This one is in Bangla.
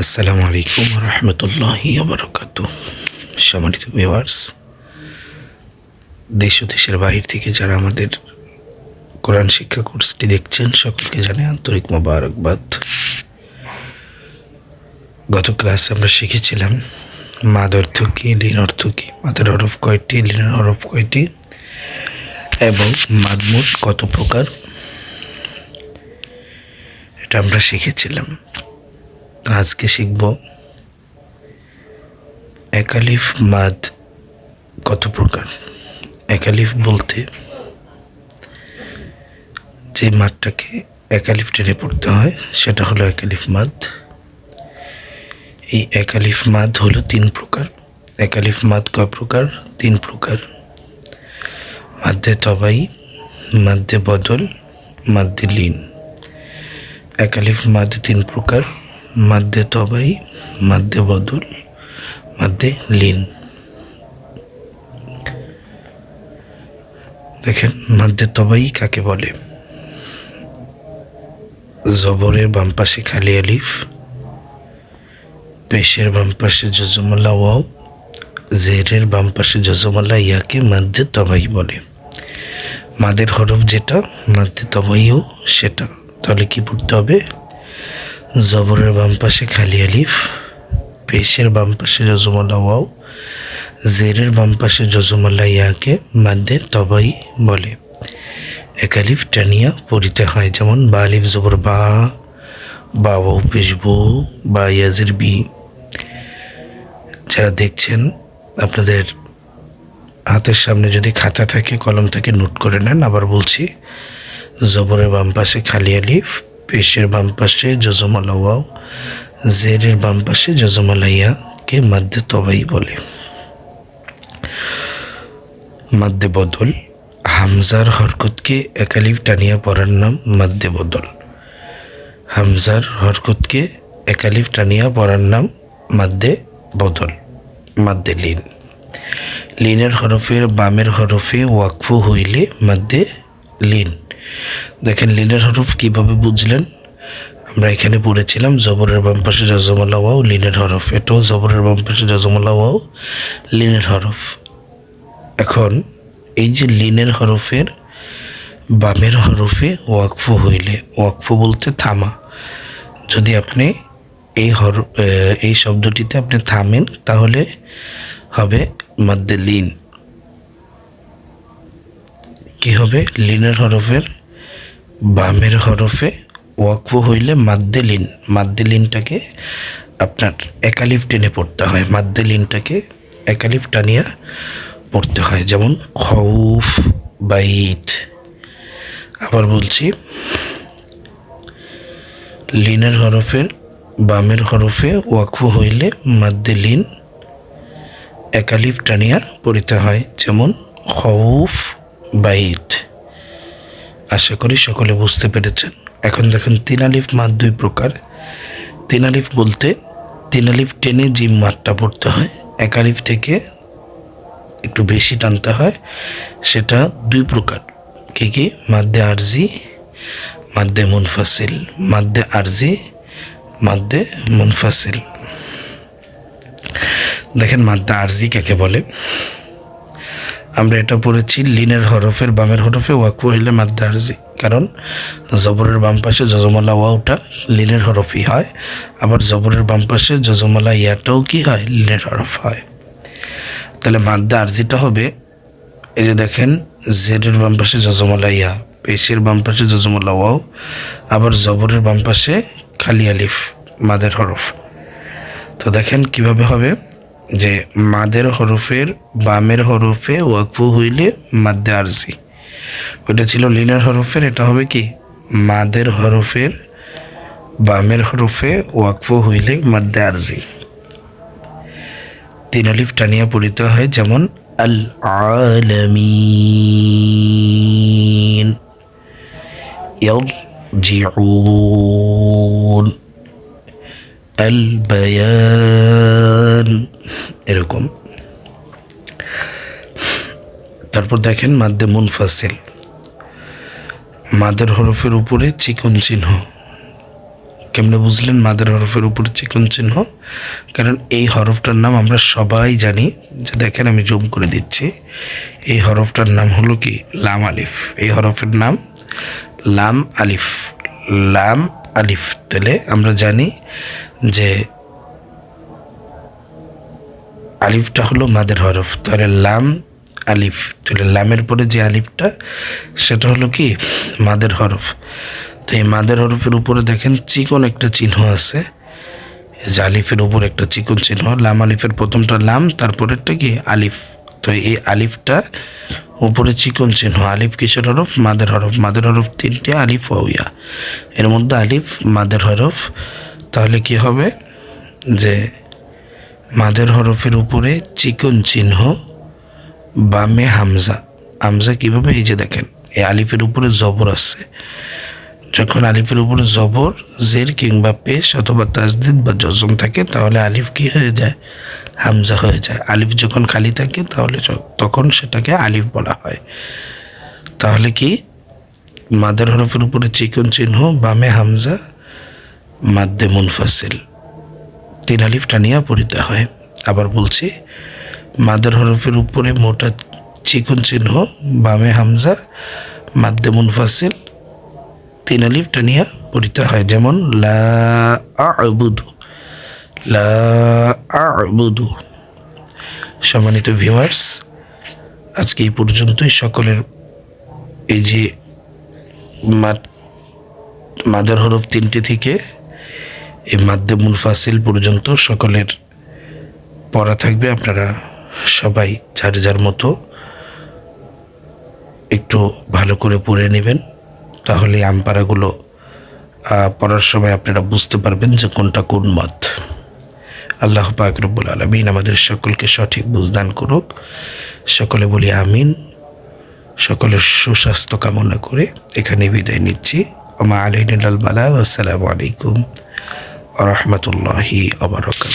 আসসালামু আলাইকুম রহমতুল্লাহি আবরকাত সম্মানিত ভিউয়ার্স দেশ ও দেশের বাহির থেকে যারা আমাদের কোরআন শিক্ষা কোর্সটি দেখছেন, সকলকে জানাই আন্তরিক মোবারকবাদ। গত ক্লাসে আমরা শিখেছিলাম মাদ অর্থ কী, লিন অর্থ কী, মাদের হরফ কয়টি, লিনের হরফ কয়টি, এবং মাদমুদ কত প্রকার, এটা আমরা শিখেছিলাম। আজকে শিখব একালিফ মাদ কত প্রকার? একালিফ বলতে যে মাদটাকে একালিফ টেনে পড়তে হয়, সেটা হলো একালিফ মাদ। এই একালিফ মাদ হলো তিন প্রকার। একালিফ মাদ কয় প্রকার? তিন প্রকার। মাদ্দে তবাই মাদ্দে বদল মাদ্দে লীন। একালিফ মাদ তিন প্রকার। মাদ্দে তবাই মাদ্দে বদল মাদ্দে লীন। দেখেন মাদ্দে তবাই কাকে বলে? জবরের বাম পাশে খালি আলিফ, পেশের বাম পাশে জজমল্লা ওয়াও, জেরের বাম পাশে জজমল্লা ইয়াকে মাদ্দে তবাই বলে। মাদের হরফ যেটা মাদ্দে তবাইও সেটা। তাহলে কি পড়তে হবে? জবরের বাম পাশে খালি আলিফ, পেশের বাম পাশে জজমল্লা ওয়াও জেরের বাম পাশে জজমল্লা ইয়াকে মাদ্দে তবাই বলে। এক একালিফ টানিয়া পড়িতে হয়, যেমন বা আলিফ জবর বা বা ওয়াও পেশ বো বা ইয়াজির বি। যারা দেখছেন, আপনাদের হাতের সামনে যদি খাতা থাকে, কলম থাকে, নোট করে নেন। আবার বলছি, জবরের বাম পাশে খালি আলিফ পেশের বাম পাশে জজমালা ওয়াও, জেরের বাম পাশে জজমালাইয়াকে মাদ্দে তবাই বলে। মাদ্দে বদল, হামজার হরকতকে একালিফ টানিয়া পড়ার নাম মাদ্দে বদল। হামজার হরকতকে একালিফ টানিয়া পড়ার নাম মাদ্দে বদল, মাদ্দে লিন। লিনের হরফের বামের হরফে ওয়াকফু হইলে মাদ্দে লিন। দেখেন, লিনের হরফ কীভাবে বুঝলেন? আমরা এখানে পড়েছিলাম, জবরের বাম পাশে ওয়াও, লিনের হরফ। এটাও জবরের বাম পাশে ওয়াও, লিনের হরফ। এখন, এই যে লিনের হরফের বামের হরফে ওয়াকফু হইলে, ওয়াকফু বলতে থামা। যদি আপনি এই হর এই শব্দটিতে আপনি থামেন, তাহলে হবে মাদ্দে লিন। কি হবে? লিনের হরফের, বামের হরফে ওয়াকফু হইলে মাদ্দে লিন। মাদ্দে লিনটাকে আপনার একালিফ টেনে পড়তে হয়। মাদ্দে লিনটাকে একালিফ টানিয়া পড়তে হয়। যেমন খৌফ বাইত। আবার বলছি, লিনের হরফের, বামের হরফে ওয়াকফু হইলে মাদ্দে লিন একালিফ টানিয়া পড়িতে হয়। যেমন খৌফ বাইত আশা করি সকলে বুঝতে পেরেছেন। এখন দেখেন তিন আলিফ মাদ দুই প্রকার। তিন আলিফ বলতে তিন আলিফ টেনে যে মাঠটা পড়তে হয়। এক আলিফ থেকে একটু বেশি টানতে হয়। সেটা দুই প্রকার। কী কী? মাদ্দে আরজি মাদ্দে মুনফাসিল। মাদ্দে আরজি মাদ্দে মুনফাসিল। দেখেন মাদ্দা আরজি কাকে বলে? আমরা এটা পড়েছি লিনের হরফের বামের হরফে ওয়াকু হইলে মাদ্দা আরজি কারণ জবরের বাম পাশে যজমালা ওয়াওটা লিনের হরফই হয়, আবার জবরের বাম পাশে যজমালা ইয়াটাও কি হয়? লিনের হরফ হয়। তাহলে মাদ্দা আরজিটা হবে এই যে দেখেন, জেডের বাম পাশে যজমালা ইয়া, পেশের বাম পাশে যজমালা ওয়াও আবার জবরের বাম পাশে খালি আলিফ, মাদের হরফ। তো দেখেন কীভাবে হবে? যে মাদের হরফের বামের হরফে ওয়াকফু হইলে মাদ্দে আরজি ওইটা ছিল লিনের হরফের এটা হবে কি মাদের হরফের বামের হরফে ওয়াকফু হইলে মাদ্দে আরজি তিন আলিফ টানিয়া পড়িতে হয় যেমন আল আলমিন يرجعون البيان এরকম। তারপর দেখেন মাদ্দে মুনফাসিল। মাদের হরফের উপরে চিকন চিহ্ন। কেমনে বুঝলেন মাদের হরফের উপরে চিকন চিহ্ন? কারণ এই হরফটার নাম আমরা সবাই জানি। যে দেখেন আমি জুম করে দিচ্ছি। এই হরফটার নাম হলো কি? লাম আলিফ। এই হরফের নাম লাম আলিফ। লাম আলিফ। তাহলে আমরা জানি যে আলিফটা হলো মাদের হরফ। তাহলে লাম, আলিফ। তাহলে লামের পরে যে আলিফটা, সেটা হলো কি? মাদের হরফ। তো এই মাদের হরফের উপরে দেখেন চিকন একটা চিহ্ন আছে। যে আলিফের উপর একটা চিকন চিহ্ন। লাম আলিফের প্রথমটা লাম, তারপরেরটা কি? আলিফ। তো এই আলিফটা উপরে চিকন চিহ্ন। আলিফ কিসের হরফ? মাদের হরফ। মাদের হরফ তিনটে, আলিফ ওয়া এর মধ্যে আলিফ, মাদের হরফ। তাহলে কি হবে? যে মাদের হরফের উপরে চিকন চিহ্ন, বামে হামজা। হামজা কীভাবে? এই যে দেখেন এই আলিফের উপরে জবর আছে। যখন আলিফের উপরে জবর, জের কিংবা পেশ অথবা তাজদিদ বা জজম থাকে, তাহলে আলিফ কি হয়ে যায়? হামজা হয়ে যায়। আলিফ যখন খালি থাকে, তাহলে তখন সেটাকে আলিফ বলা হয়। তাহলে কি? মাদের হরফের উপরে চিকন চিহ্ন, বামে হামজা, মাদ্দে মুনফাসিল। তিন আলিফ টানিয়া পড়িতে হয়। আবার বলছি, মাদের হরফের উপরে মোটা চিকন চিহ্ন, বামে হামজা, মাদ্দে মুনফাসিল তিন আলিফ টানিয়া পড়িতে হয়। যেমন, লা আবুদু লা আবুদু। সম্মানিত ভিউয়ার্স, আজকে এই পর্যন্তই। সকলের এই যে মাদ- মাদার হরফ তিনটি থেকে এই মাদ্দে মুনফাসিল পর্যন্ত সকলের পড়া থাকবে। আপনারা সবাই যার যার মতো একটু ভালো করে পড়ে নেবেন। তাহলে আমপারাগুলো পড়ার সময় আপনারা বুঝতে পারবেন যে কোনটা কোন মত। আল্লাহ পাক রব্বুল আলমিন আমাদের সকলকে সঠিক বুঝদান করুক। সকলে বলি আমিন। সকলের সুস্বাস্থ্য কামনা করে এখানে বিদায় নিচ্ছি। আমা আলিন বালা আসসালামু আলাইকুম। রহমতুল্লাহি আবরকাত